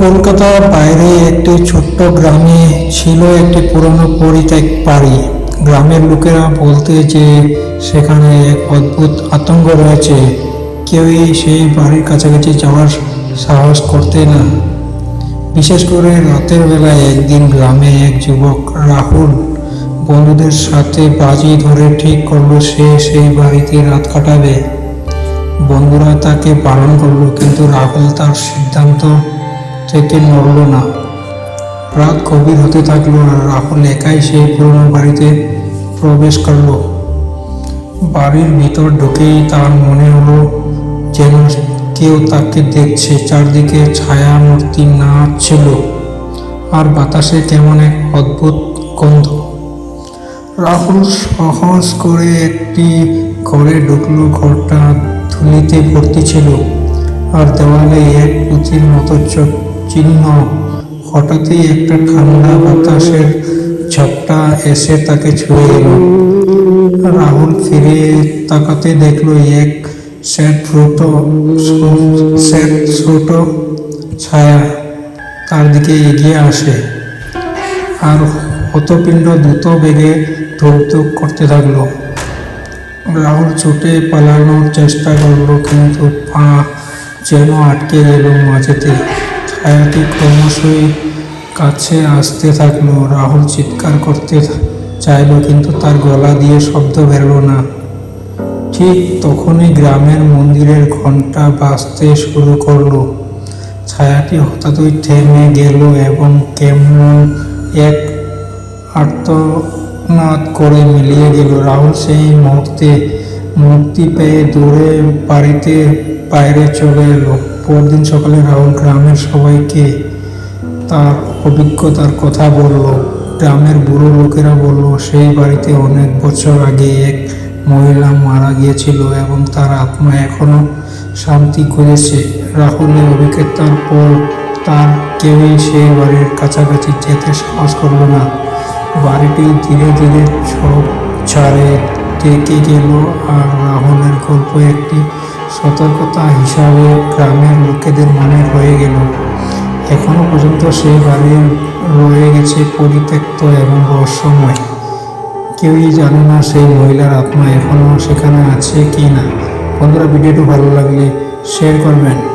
কলকাতার বাইরে একটি ছোট্ট গ্রামে ছিল একটি পুরনো পরিত্যক্ত বাড়ি। গ্রামের লোকেরা বলতে যে সেখানে এক অদ্ভুত আতঙ্ক রয়েছে। কেউই সেই বাড়ির কাছাকাছি যাওয়ার সাহস করতে না। বিশেষ করে রাতের বেলায় একদিন গ্রামে এক যুবক রাহুল বন্ধুদের সাথে বাজি ধরে ঠিক করল সে সেই বাড়িতে রাত কাটাবে। বন্ধুরা তাকে বারণ করল, কিন্তু রাহুল তার সিদ্ধান্ত থেকে নড়ল না। রাত গভীর হতে থাকল আর রাহুল একাই সেই পুরনো বাড়িতে প্রবেশ করল। বাড়ির ভিতর ঢুকেই তার মনে হলো যেন কেউ তাকে দেখছে, চারদিকে ছায়া মূর্তি নাচছিল আর বাতাসে কেমন এক অদ্ভুত গন্ধ। রাহুল সহজ করে একটি ঘরে ঢুকলো, ঘরটা ধুলিতে ভর্তি ছিল। আর দেওয়ালে এক পুঁথির মতো চোখ চিহ্ন হঠাৎই একটা ঠান্ডা বাতাসের ঝপটা এসে তাকে ছুঁয়ে গেল রাহুল ফিরে তাকাতে দেখল এক স্যাট ছোট স্যাট ছোট ছায়া তার দিকে এগিয়ে আসে। আর হতপিণ্ড দ্রুত বেগে ধৌধ করতে থাকল রাহুল ছুটে পালানোর চেষ্টা করল, কিন্তু পা যেন আটকে গেল মাঝেতে। ছায়াটি ক্রমশই কাছে আসতে থাকল, রাহুল চিৎকার করতে চাইলো, কিন্তু তার গলা দিয়ে শব্দ বেরোলো না। ঠিক তখনই গ্রামের মন্দিরের ঘণ্টা বাজতে শুরু করল। ছায়াটি হঠাৎই থেমে গেল এবং কেমন এক আর্তনাদ করে মিলিয়ে গেল। রাহুল সেই মুহূর্তে মুক্তি পেয়ে দৌড়ে বাড়িতে বাইরে চলে এলো। পরদিন সকালে রাহুল গ্রামের সবাইকে তার অভিজ্ঞতার কথা বলল। গ্রামের বুড়ো লোকেরা বলল, সেই বাড়িতে অনেক বছর আগে এক মহিলা মারা গিয়েছিল এবং তার আত্মা এখনও শান্তি করেছে রাহুলের অভিজ্ঞতার পর তার কেউই সেই বাড়ির কাছাকাছি যেতে সাহস করল না। বাড়িটি ধীরে ধীরে সব ছাড়ে থেকে গেল আর রাহুলের গল্প একটি সতর্কতা হিসাবে গ্রামের লোকেদের মনে হয়ে গেল। এখনও পর্যন্ত সেই বাড়ি রয়ে গেছে পরিত্যক্ত এবং রহস্যময়। কেউই জানে না সেই মহিলার আত্মা এখনও সেখানে আছে কি না। বন্ধুরা, ভিডিওটি ভালো লাগলে শেয়ার করবেন।